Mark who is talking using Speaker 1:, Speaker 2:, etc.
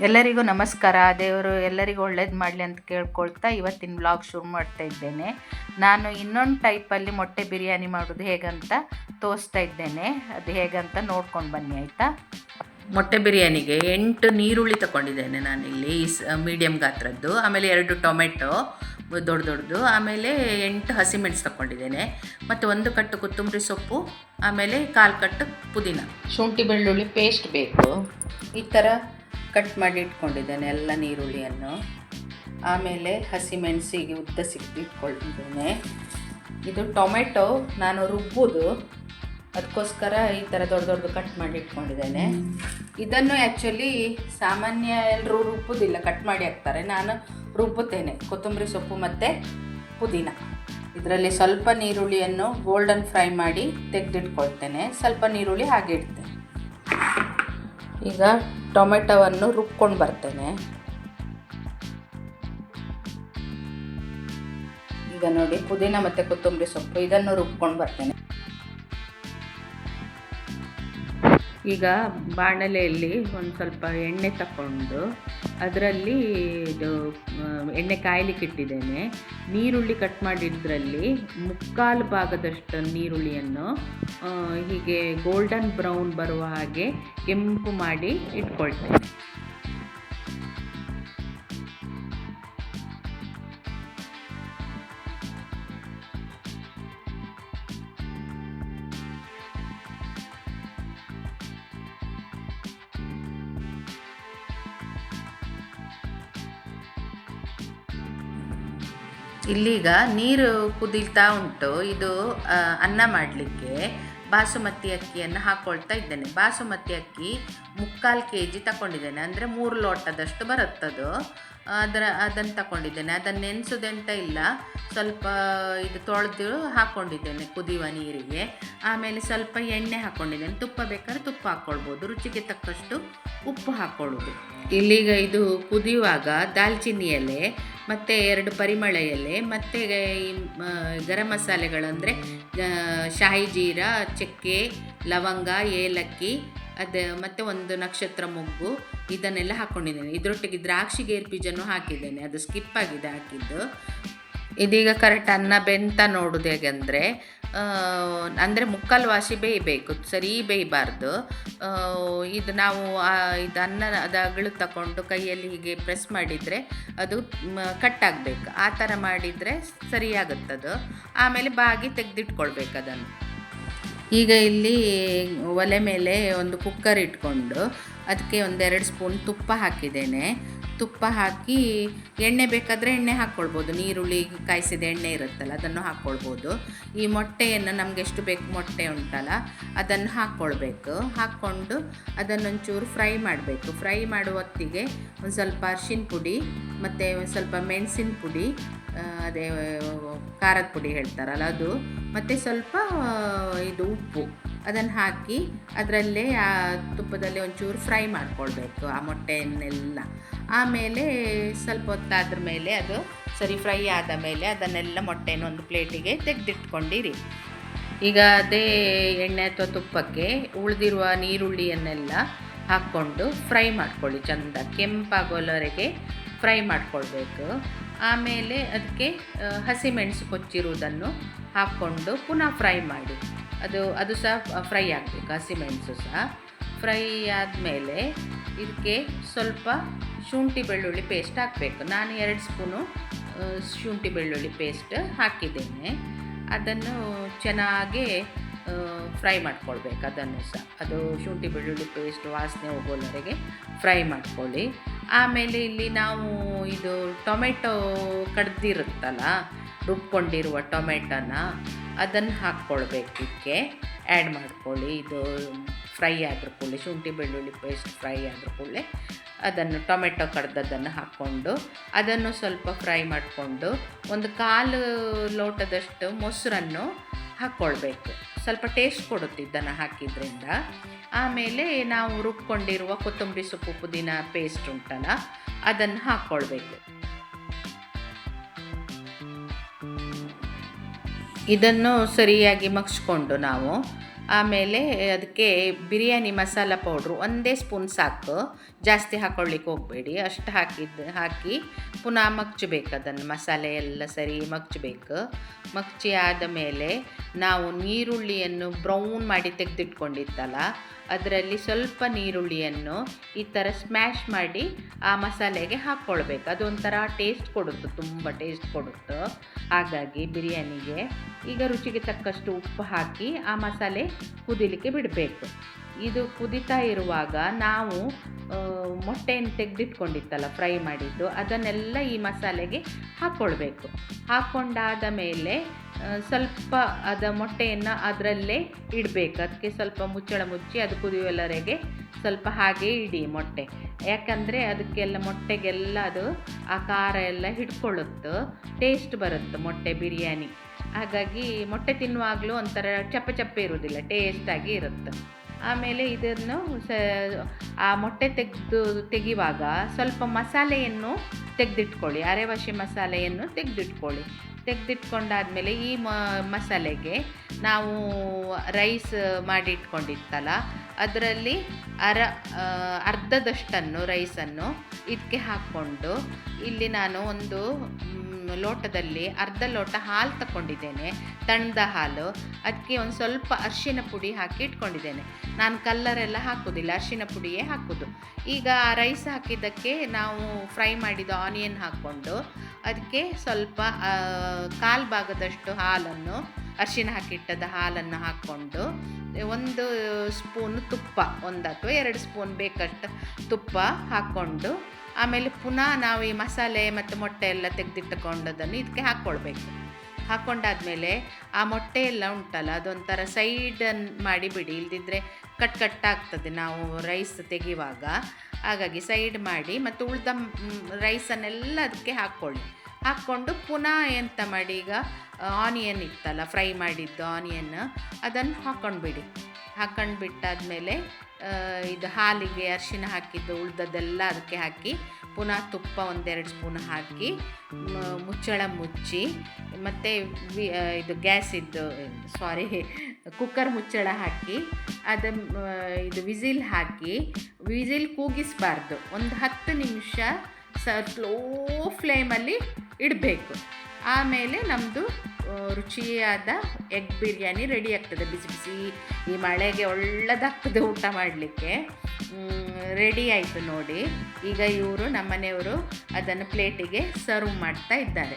Speaker 1: ಎಲ್ಲರಿಗೂ ನಮಸ್ಕಾರ. ದೇವರು ಎಲ್ಲರಿಗೂ ಒಳ್ಳೇದು ಮಾಡಲಿ ಅಂತ ಕೇಳ್ಕೊಳ್ತಾ ಇವತ್ತಿನ ವ್ಲಾಗ್ ಶುರು ಮಾಡ್ತಾ ಇದ್ದೇನೆ. ನಾನು ಇನ್ನೊಂದು ಟೈಪಲ್ಲಿ ಮೊಟ್ಟೆ ಬಿರಿಯಾನಿ ಮಾಡೋದು ಹೇಗಂತ ತೋರಿಸ್ತಾ ಇದ್ದೇನೆ. ಅದು ಹೇಗಂತ ನೋಡ್ಕೊಂಡು ಬನ್ನಿ ಆಯಿತಾ? ಮೊಟ್ಟೆ ಬಿರಿಯಾನಿಗೆ ಎಂಟು ನೀರುಳ್ಳಿ ತಗೊಂಡಿದ್ದೇನೆ ನಾನಿಲ್ಲಿ ಮೀಡಿಯಮ್ ಗಾತ್ರದ್ದು. ಆಮೇಲೆ ಎರಡು ಟೊಮೆಟೊ ದೊಡ್ಡ ದೊಡ್ಡದು. ಆಮೇಲೆ ಎಂಟು ಹಸಿಮೆಣಸು ತಗೊಂಡಿದ್ದೇನೆ. ಮತ್ತು ಒಂದು ಕಟ್ಟು ಕೊತ್ತಂಬರಿ ಸೊಪ್ಪು ಆಮೇಲೆ ಕಾಲು ಕಟ್ಟು ಪುದೀನ. ಶುಂಠಿ ಬೆಳ್ಳುಳ್ಳಿ ಪೇಸ್ಟ್ ಬೇಕು. ಈ ಥರ ಕಟ್ ಮಾಡಿ ಇಟ್ಕೊಂಡಿದ್ದೇನೆ ಎಲ್ಲ ನೀರುಳ್ಳಿಯನ್ನು. ಆಮೇಲೆ ಹಸಿಮೆಣಸಿಗೆ ಉದ್ದ ಸಿಕ್ಕಿ ಇಟ್ಕೊಂಡಿದ್ದೇನೆ. ಇದು ಟೊಮೆಟೊ ನಾನು ರುಬ್ಬೋದು. ಅದಕ್ಕೋಸ್ಕರ ಈ ಥರ ದೊಡ್ಡ ದೊಡ್ಡದು ಕಟ್ ಮಾಡಿ ಇಟ್ಕೊಂಡಿದ್ದೇನೆ. ಇದನ್ನು ಆ್ಯಕ್ಚುಲಿ ಸಾಮಾನ್ಯ ಎಲ್ಲರೂ ರುಬ್ಬೋದಿಲ್ಲ, ಕಟ್ ಮಾಡಿ ಹಾಕ್ತಾರೆ. ನಾನು ರುಬ್ಬುತ್ತೇನೆ ಕೊತ್ತಂಬರಿ ಸೊಪ್ಪು ಮತ್ತು ಪುದೀನ. ಇದರಲ್ಲಿ ಸ್ವಲ್ಪ ನೀರುಳ್ಳಿಯನ್ನು ಗೋಲ್ಡನ್ ಫ್ರೈ ಮಾಡಿ ತೆಗೆದಿಟ್ಕೊಳ್ತೇನೆ. ಸ್ವಲ್ಪ ನೀರುಳ್ಳಿ ಹಾಗೆ ಇಡ್ತೇನೆ. ಈಗ ಟೊಮೆಟೊವನ್ನು ರುಬ್ಕೊಂಡು ಬರ್ತೇನೆ. ಈಗ ನೋಡಿ ಪುದೀನ ಮತ್ತು ಕೊತ್ತಂಬರಿ ಸೊಪ್ಪು ಇದನ್ನು ರುಬ್ಕೊಂಡು ಬರ್ತೇನೆ. ಈಗ ಬಾಣಲೆಯಲ್ಲಿ ಒಂದು ಸ್ವಲ್ಪ ಎಣ್ಣೆ ತಗೊಂಡು ಅದರಲ್ಲಿ ಇದು ಎಣ್ಣೆ ಕಾಯಲಿಕ್ಕೆ ಇಟ್ಟಿದ್ದೇನೆ. ನೀರುಳ್ಳಿ ಕಟ್ ಮಾಡಿದ್ರಲ್ಲಿ ಮುಕ್ಕಾಲು ಭಾಗದಷ್ಟು ನೀರುಳ್ಳಿಯನ್ನು ಹೀಗೆ ಗೋಲ್ಡನ್ ಬ್ರೌನ್ ಬರುವ ಹಾಗೆ ಕೆಂಪು ಮಾಡಿ ಇಟ್ಕೊಳ್ತೇನೆ. ಇಲ್ಲೀಗ ನೀರು ಕುದೀತಾ ಉಂಟು. ಇದು ಅನ್ನ ಮಾಡಲಿಕ್ಕೆ ಬಾಸುಮತಿ ಅಕ್ಕಿಯನ್ನು ಹಾಕ್ಕೊಳ್ತಾ ಇದ್ದೇನೆ. ಬಾಸುಮತಿ ಅಕ್ಕಿ ಮುಕ್ಕಾಲು ಕೆ ಜಿ ತಗೊಂಡಿದ್ದೇನೆ ಅಂದರೆ ಮೂರು ಲೋಟದಷ್ಟು ಬರುತ್ತದು ಅದರ ಅದನ್ನು ತಗೊಂಡಿದ್ದೇನೆ ಅದನ್ನು ನೆನೆಸೋದೆಂತ ಇಲ್ಲ. ಸ್ವಲ್ಪ ಇದು ತೊಳೆದು ಹಾಕ್ಕೊಂಡಿದ್ದೇನೆ ಕುದಿಯುವ ನೀರಿಗೆ. ಆಮೇಲೆ ಸ್ವಲ್ಪ ಎಣ್ಣೆ ಹಾಕ್ಕೊಂಡಿದ್ದೇನೆ ತುಪ್ಪ ಬೇಕಾದ್ರೆ ತುಪ್ಪ ಹಾಕ್ಕೊಳ್ಬೋದು ರುಚಿಗೆ ತಕ್ಕಷ್ಟು ಉಪ್ಪು ಹಾಕ್ಕೊಳ್ಳೋದು ಇಲ್ಲೀಗ ಇದು ಕುದಿಯುವಾಗ ದಾಲ್ಚಿನ್ನಿ ಎಲೆ, ಮತ್ತು ಎರಡು ಪರಿಮಳ ಎಲೆ, ಮತ್ತು ಗರಂ ಮಸಾಲೆಗಳಂದರೆ ಶಾಹಿ ಜೀರಾ, ಚಕ್ಕೆ, ಲವಂಗ, ಏಲಕ್ಕಿ, ಅದು ಮತ್ತು ಒಂದು ನಕ್ಷತ್ರ ಮೊಗ್ಗು, ಇದನ್ನೆಲ್ಲ ಹಾಕ್ಕೊಂಡಿದ್ದೇನೆ ಇದರೊಟ್ಟಿಗೆ ದ್ರಾಕ್ಷಿ ಗೇರ್ ಬೀಜನೂ ಹಾಕಿದ್ದೇನೆ. ಅದು ಸ್ಕಿಪ್ ಆಗಿದೆ ಹಾಕಿದ್ದು. ಇದೀಗ ಕರೆಕ್ಟ್ ಅನ್ನ ಬೆಂತ ನೋಡೋದು ಹೇಗೆಂದರೆ ಅಂದರೆ ಮುಕ್ಕಾಲು ವಾಸಿ ಬೇಯಬೇಕು, ಸರಿ ಬೇಯಬಾರ್ದು. ಇದು ನಾವು ಇದು ಅನ್ನ ಅದು ಅಗಳು ತಗೊಂಡು ಕೈಯಲ್ಲಿ ಹೀಗೆ ಪ್ರೆಸ್ ಮಾಡಿದರೆ ಅದು ಕಟ್ಟಾಗಬೇಕು ಆ ಥರ ಮಾಡಿದರೆ ಸರಿಯಾಗುತ್ತದು ಆಮೇಲೆ ಬಾಗಿ ತೆಗೆದಿಟ್ಕೊಳ್ಬೇಕು ಅದನ್ನು. ಈಗ ಇಲ್ಲಿ ಒಲೆ ಮೇಲೆ ಒಂದು ಕುಕ್ಕರ್ ಇಟ್ಕೊಂಡು ಅದಕ್ಕೆ ಒಂದೆರಡು ಸ್ಪೂನ್ ತುಪ್ಪ ಹಾಕಿದ್ದೇನೆ. ತುಪ್ಪ ಹಾಕಿ ಎಣ್ಣೆ ಬೇಕಾದರೆ ಎಣ್ಣೆ ಹಾಕ್ಕೊಳ್ಬೋದು. ನೀರುಳ್ಳಿ ಕಾಯಿಸಿದ ಎಣ್ಣೆ ಇರುತ್ತಲ್ಲ, ಅದನ್ನು ಹಾಕ್ಕೊಳ್ಬೋದು. ಈ ಮೊಟ್ಟೆಯನ್ನು ನಮ್ಗೆ ಎಷ್ಟು ಬೇಕು ಮೊಟ್ಟೆ ಉಂಟಲ್ಲ, ಅದನ್ನು ಹಾಕ್ಕೊಳ್ಬೇಕು. ಹಾಕ್ಕೊಂಡು ಅದನ್ನೊಂಚೂರು ಫ್ರೈ ಮಾಡಬೇಕು. ಫ್ರೈ ಮಾಡುವ ಹೊತ್ತಿಗೆ ಒಂದು ಸ್ವಲ್ಪ ಅರ್ಶಿನ ಪುಡಿ, ಮತ್ತು ಒಂದು ಸ್ವಲ್ಪ ಮೆಣಸಿನ ಪುಡಿ ಅದೇ ಖಾರದ ಪುಡಿ ಹೇಳ್ತಾರಲ್ಲ ಅದು, ಮತ್ತು ಸ್ವಲ್ಪ ಇದು ಉಪ್ಪು. ಅದನ್ನು ಹಾಕಿ ಅದರಲ್ಲೇ ಆ ತುಪ್ಪದಲ್ಲಿ ಒಂಚೂರು ಫ್ರೈ ಮಾಡ್ಕೊಳ್ಬೇಕು ಆ ಮೊಟ್ಟೆಯನ್ನೆಲ್ಲ. ಆಮೇಲೆ ಸ್ವಲ್ಪ ಹೊತ್ತಾದ್ರ ಮೇಲೆ ಅದು ಸರಿ ಫ್ರೈ ಆದ ಮೇಲೆ ಅದನ್ನೆಲ್ಲ ಮೊಟ್ಟೆನ ಒಂದು ಪ್ಲೇಟಿಗೆ ತೆಗೆದಿಟ್ಕೊಂಡಿರಿ. ಈಗ ಅದೇ ಎಣ್ಣೆ ಅಥವಾ ತುಪ್ಪಕ್ಕೆ ಉಳಿದಿರುವ ನೀರುಳ್ಳಿಯನ್ನೆಲ್ಲ ಹಾಕ್ಕೊಂಡು ಫ್ರೈ ಮಾಡ್ಕೊಳ್ಳಿ ಚಂದ. ಕೆಂಪಾಗೋವರೆಗೆ ಫ್ರೈ ಮಾಡ್ಕೊಳ್ಬೇಕು. ಆಮೇಲೆ ಅದಕ್ಕೆ ಹಸಿಮೆಣಸು ಕೊಚ್ಚಿರುವುದನ್ನು ಹಾಕ್ಕೊಂಡು ಪುನಃ ಫ್ರೈ ಮಾಡಿ. ಅದು ಅದು ಸಹ ಫ್ರೈ ಆಗಬೇಕು ಹಸಿಮೆಣಸು ಸಹ. ಫ್ರೈ ಆದಮೇಲೆ ಇದಕ್ಕೆ ಸ್ವಲ್ಪ ಶುಂಠಿ ಬೆಳ್ಳುಳ್ಳಿ ಪೇಸ್ಟ್ ಹಾಕಬೇಕು. ನಾನು ಎರಡು ಸ್ಪೂನು ಶುಂಠಿ ಬೆಳ್ಳುಳ್ಳಿ ಪೇಸ್ಟ್ ಹಾಕಿದ್ದೇನೆ. ಅದನ್ನು ಚೆನ್ನಾಗಿ ಫ್ರೈ ಮಾಡ್ಕೊಳ್ಬೇಕು ಅದನ್ನು ಸಹ. ಅದು ಶುಂಠಿ ಬೆಳ್ಳುಳ್ಳಿ ಪೇಸ್ಟ್ ವಾಸನೆ ಹೋಗೋವರೆಗೆ ಫ್ರೈ ಮಾಡ್ಕೊಳ್ಳಿ. ಆಮೇಲೆ ಇಲ್ಲಿ ನಾವು ಇದು ಟೊಮೆಟೊ ಕಡ್ದಿರುತ್ತಲ್ಲ ರುಬ್ಕೊಂಡಿರುವ ಟೊಮೆಟೊನ ಅದನ್ನು ಹಾಕ್ಕೊಳ್ಬೇಕು ಇದಕ್ಕೆ. ಆ್ಯಡ್ ಮಾಡ್ಕೊಳ್ಳಿ. ಇದು ಫ್ರೈ ಆದ್ರ ಕೂಡಲೇ, ಶುಂಠಿ, ಬೆಳ್ಳುಳ್ಳಿ ಪೇಸ್ಟ್ ಫ್ರೈ ಆದ್ರ ಕೂಡಲೇ ಅದನ್ನು ಟೊಮೆಟೊ ಕಡ್ದದ್ದನ್ನು ಹಾಕ್ಕೊಂಡು ಅದನ್ನು ಸ್ವಲ್ಪ ಫ್ರೈ ಮಾಡಿಕೊಂಡು ಒಂದು ಕಾಲು ಲೋಟದಷ್ಟು ಮೊಸರನ್ನು ಹಾಕ್ಕೊಳ್ಬೇಕು. ಸ್ವಲ್ಪ ಟೇಸ್ಟ್ ಕೊಡುತ್ತೆ ಇದನ್ನು ಹಾಕಿದ್ರಿಂದ. ಆಮೇಲೆ ನಾವು ರುಬ್ಕೊಂಡಿರುವ ಕೊತ್ತಂಬರಿ ಸೊಪ್ಪು, ಪುದೀನ ಪೇಸ್ಟ್ ಉಂಟಲ್ಲ, ಅದನ್ನು ಹಾಕ್ಕೊಳ್ಬೇಕು. ಇದನ್ನು ಸರಿಯಾಗಿ ಮಗ್ಸ್ಕೊಂಡು ನಾವು ಆಮೇಲೆ ಅದಕ್ಕೆ ಬಿರಿಯಾನಿ ಮಸಾಲ ಪೌಡ್ರು, ಒಂದೇ ಸ್ಪೂನ್ ಸಾಕು. ಜಾಸ್ತಿ ಹಾಕೊಳ್ಳಿಕ್ಕೆ ಹೋಗಬೇಡಿ. ಅಷ್ಟು ಹಾಕಿದ್ದು ಹಾಕಿ ಪುನಃ ಮಗ್ಚಬೇಕು ಅದನ್ನು. ಮಸಾಲೆ ಎಲ್ಲ ಸರಿ ಮಗ್ಚಬೇಕು. ಮಗ್ಚಿ ಆದ ಮೇಲೆ ನಾವು ನೀರುಳ್ಳಿಯನ್ನು ಬ್ರೌನ್ ಮಾಡಿ ತೆಗೆದಿಟ್ಕೊಂಡಿತ್ತಲ್ಲ, ಅದರಲ್ಲಿ ಸ್ವಲ್ಪ ನೀರುಳ್ಳಿಯನ್ನು ಈ ಥರ ಸ್ಮ್ಯಾಶ್ ಮಾಡಿ ಆ ಮಸಾಲೆಗೆ ಹಾಕ್ಕೊಳ್ಬೇಕು. ಅದೊಂಥರ ಟೇಸ್ಟ್ ಕೊಡುತ್ತೆ, ತುಂಬ ಟೇಸ್ಟ್ ಕೊಡುತ್ತೆ. ಹಾಗಾಗಿ ಬಿರಿಯಾನಿಗೆ ಈಗ ರುಚಿಗೆ ತಕ್ಕಷ್ಟು ಉಪ್ಪು ಹಾಕಿ ಆ ಮಸಾಲೆ ಕುದಿಲಿಕ್ಕೆ ಬಿಡಬೇಕು. ಇದು ಕುದಿತಾ ಇರುವಾಗ ನಾವು ಮೊಟ್ಟೆಯನ್ನು ತೆಗೆದಿಟ್ಕೊಂಡಿತ್ತಲ್ಲ, ಫ್ರೈ ಮಾಡಿದ್ದು, ಅದನ್ನೆಲ್ಲ ಈ ಮಸಾಲೆಗೆ ಹಾಕ್ಕೊಳ್ಬೇಕು ಹಾಕ್ಕೊಂಡಾದ ಮೇಲೆ ಸ್ವಲ್ಪ ಅದ ಮೊಟ್ಟೆಯನ್ನು ಅದರಲ್ಲೇ ಇಡಬೇಕು. ಅದಕ್ಕೆ ಸ್ವಲ್ಪ ಮುಚ್ಚಳ ಮುಚ್ಚಿ ಅದು ಕುದಿಯುವವರೆಗೆ ಸ್ವಲ್ಪ ಹಾಗೆ ಇಡಿ ಮೊಟ್ಟೆ. ಯಾಕಂದರೆ ಅದಕ್ಕೆಲ್ಲ ಮೊಟ್ಟೆಗೆಲ್ಲ ಅದು ಆ ಖಾರ ಎಲ್ಲ ಹಿಡ್ಕೊಳ್ಳುತ್ತೆ. ಟೇಸ್ಟ್ ಬರುತ್ತೆ ಮೊಟ್ಟೆ ಬಿರಿಯಾನಿ. ಹಾಗಾಗಿ ಮೊಟ್ಟೆ ತಿನ್ನುವಾಗಲೂ ಒಂಥರ ಚಪ್ಪ ಚಪ್ಪೆ ಇರೋದಿಲ್ಲ ಟೇಸ್ಟಾಗಿ ಇರುತ್ತೆ. ಆಮೇಲೆ ಇದನ್ನು ಸ, ಆ ಮೊಟ್ಟೆ ತೆಗೆದು, ತೆಗೆಯುವಾಗ ಸ್ವಲ್ಪ ಮಸಾಲೆಯನ್ನು ತೆಗೆದಿಟ್ಕೊಳ್ಳಿ, ಅರೆವಶಿ ಮಸಾಲೆಯನ್ನು ತೆಗೆದಿಟ್ಕೊಳ್ಳಿ. ತೆಗೆದಿಟ್ಕೊಂಡಾದ್ಮೇಲೆ ಈ ಮಸಾಲೆಗೆ ನಾವು ರೈಸ್ ಮಾಡಿಟ್ಕೊಂಡಿತ್ತಲ್ಲ, ಅದರಲ್ಲಿ ಅರ ಅರ್ಧದಷ್ಟನ್ನು ರೈಸನ್ನು ಇದಕ್ಕೆ ಹಾಕ್ಕೊಂಡು, ಇಲ್ಲಿ ನಾನು ಒಂದು ಲೋಟದಲ್ಲಿ ಅರ್ಧ ಲೋಟ ಹಾಲು ತಗೊಂಡಿದ್ದೇನೆ ತಣ್ಣದ ಹಾಲು. ಅದಕ್ಕೆ ಒಂದು ಸ್ವಲ್ಪ ಅರಿಶಿನ ಪುಡಿ ಹಾಕಿ ಇಟ್ಕೊಂಡಿದ್ದೇನೆ. ನಾನು ಕಲ್ಲರೆಲ್ಲ ಹಾಕೋದಿಲ್ಲ, ಅರಿಶಿನ ಪುಡಿಯೇ ಹಾಕೋದು. ಈಗ ರೈಸ್ ಹಾಕಿದ್ದಕ್ಕೆ ನಾವು ಫ್ರೈ ಮಾಡಿದ ಆನಿಯನ್ ಹಾಕ್ಕೊಂಡು ಅದಕ್ಕೆ ಸ್ವಲ್ಪ ಕಾಲು ಭಾಗದಷ್ಟು ಹಾಲನ್ನು, ಅರಿಶಿನ ಹಾಕಿಟ್ಟದ ಹಾಲನ್ನು ಹಾಕ್ಕೊಂಡು, ಒಂದು ಸ್ಪೂನ್ ತುಪ್ಪ, ಒಂದು ಅಥವಾ ಎರಡು ಸ್ಪೂನ್ ಬೇಕಷ್ಟು ತುಪ್ಪ ಹಾಕ್ಕೊಂಡು ಆಮೇಲೆ ಪುನಃ ನಾವು ಈ ಮಸಾಲೆ ಮತ್ತು ಮೊಟ್ಟೆ ಎಲ್ಲ ತೆಗೆದಿಟ್ಟುಕೊಂಡದನ್ನು ಇದಕ್ಕೆ ಹಾಕ್ಕೊಳ್ಬೇಕು. ಹಾಕ್ಕೊಂಡಾದಮೇಲೆ ಆ ಮೊಟ್ಟೆ ಎಲ್ಲ ಉಂಟಲ್ಲ, ಅದೊಂಥರ ಸೈಡನ್ನು ಮಾಡಿಬಿಡಿ ಬಿಡಿ, ಇಲ್ದಿದ್ರೆ ಕಟ್ ಕಟ್ ಆಗ್ತದೆ ನಾವು ರೈಸ್ ತೆಗೆಯುವಾಗ. ಹಾಗಾಗಿ ಸೈಡ್ ಮಾಡಿ ಮತ್ತು ಉಳ್ದ ರೈಸನ್ನೆಲ್ಲ ಅದಕ್ಕೆ ಹಾಕ್ಕೊಳ್ಳಿ. ಹಾಕ್ಕೊಂಡು ಪುನಃ ಎಂತ ಮಾಡಿ ಈಗ ಆನಿಯನ್ ಇತ್ತಲ್ಲ ಫ್ರೈ ಮಾಡಿದ್ದು ಆನಿಯನ್ ಅದನ್ನು ಹಾಕ್ಕೊಂಡ್ಬಿಡಿ. ಹಾಕ್ಕೊಂಡು ಬಿಟ್ಟಾದಮೇಲೆ ಇದು ಹಾಲಿಗೆ ಅರಿಶಿನ ಹಾಕಿದ್ದು, ಉಳ್ದದ್ದೆಲ್ಲ ಅದಕ್ಕೆ ಹಾಕಿ, ಪುನಃ ತುಪ್ಪ ಒಂದೆರಡು ಸ್ಪೂನ್ ಹಾಕಿ ಮುಚ್ಚಳ ಮುಚ್ಚಿ, ಮತ್ತು ಇದು ಗ್ಯಾಸಿದ್ದು ಸಾರಿ ಕುಕ್ಕರ್ ಮುಚ್ಚಳ ಹಾಕಿ, ಅದು ಇದು ವಿಸಿಲ್ ಹಾಕಿ, ವಿಸಿಲ್ ಕೂಗಿಸಬಾರ್ದು. ಒಂದು ಹತ್ತು ನಿಮಿಷ ಸ ಸ್ಲೋ ಫ್ಲೇಮಲ್ಲಿ ಇಡಬೇಕು. ಆಮೇಲೆ ನಮ್ಮದು ರುಚಿಯಾದ ಎಗ್ ಬಿರಿಯಾನಿ ರೆಡಿ ಆಗ್ತದೆ. ಬಿಸಿ ಬಿಸಿ ಈ ಮಳೆಗೆ ಒಳ್ಳೆದಾಗ್ತದೆ ಊಟ ಮಾಡಲಿಕ್ಕೆ. ರೆಡಿ ಆಯಿತು ನೋಡಿ. ಈಗ ಇವರು ನಮ್ಮನೆಯವರು ಅದನ್ನು ಪ್ಲೇಟಿಗೆ ಸರ್ವ್ ಮಾಡ್ತಾ ಇದ್ದಾರೆ.